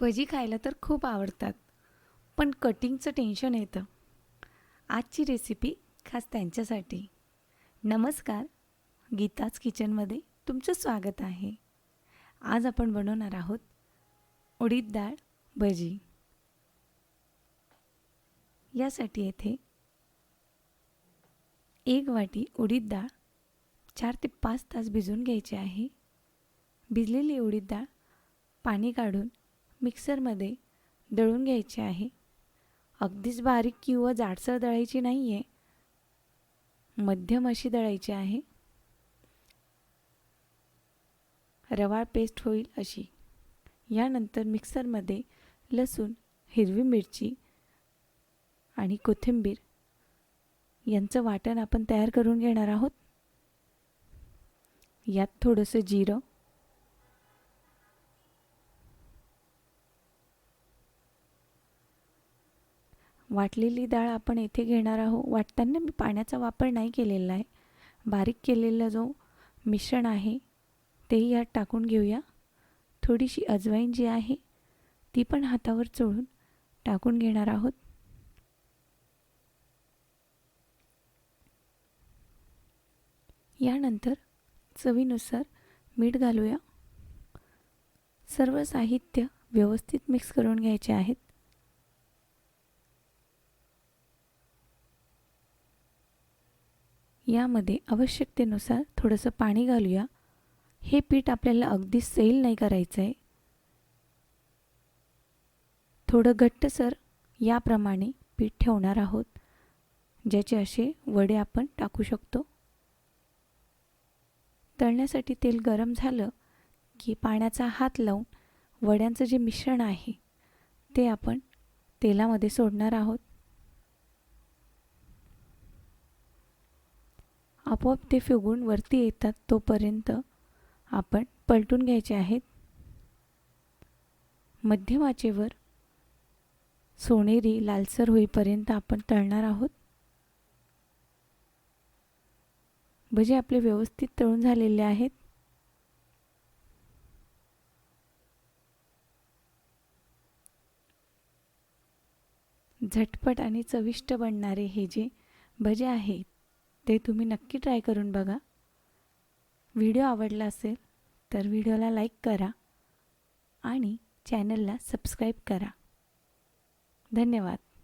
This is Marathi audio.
भजी खायला तर खूप आवडतात. पण कटिंगचं टेन्शन येतं. आजची रेसिपी खास त्यांच्यासाठी. नमस्कार. गीताज किचनमध्ये तुमचं स्वागत आहे. आज आपण बनवणार आहोत उडीद डाळ भजी. यासाठी येथे एक वाटी उडीद डाळ चार ते पाच तास भिजवून घ्यायची आहे. भिजलेली उडीद डाळ पाणी काढून मिक्सरमध्ये दळून घ्यायचे आहे. अगदीच बारीक किंवा जाडसर दळायची नाही आहे मध्यम अशी दळायची आहे. रवाळ पेस्ट होईल अशी. यानंतर मिक्सरमध्ये लसूण हिरवी मिरची आणि कोथिंबीर यांचं वाटण आपण तयार करून घेणार आहोत. यात थोडंसं जिरं वाटलेली डाळ आपण येथे घेणार आहोत. वाटताना मी पाण्याचा वापर नाही केलेला आहे. बारीक केलेला जो मिश्रण आहे तेही यात टाकून घेऊया. थोडीशी अजवाईन जी आहे ती पण हातावर चोळून टाकून घेणार आहोत. यानंतर चवीनुसार मीठ घालूया. सर्व साहित्य व्यवस्थित मिक्स करून घ्यायचे आहेत. यामध्ये आवश्यकतेनुसार थोडंसं पाणी घालूया. हे पीठ आपल्याला अगदी सैल नाही करायचं आहे थोडं घट्टसर याप्रमाणे पीठ ठेवणार आहोत ज्याचे असे वडे आपण टाकू शकतो. तळण्यासाठी तेल गरम झालं की पाण्याचा हात लावून वड्यांचं जे मिश्रण आहे ते आपण तेलामध्ये सोडणार आहोत. आपोआप ते फुगून वरती येतात तोपर्यंत आपण पलटून घ्यायचे आहेत. मध्यमाचेवर सोनेरी लालसर होईपर्यंत आपण तळणार आहोत. भजे आपले व्यवस्थित तळून झालेले आहेत. झटपट आणि चविष्ट बनणारे हे जे भजे आहेत ते तुम्ही नक्की ट्राय करून बघा. व्हिडिओ आवडला असेल तर व्हिडिओला लाईक करा आणि चॅनलला सबस्क्राईब करा. धन्यवाद.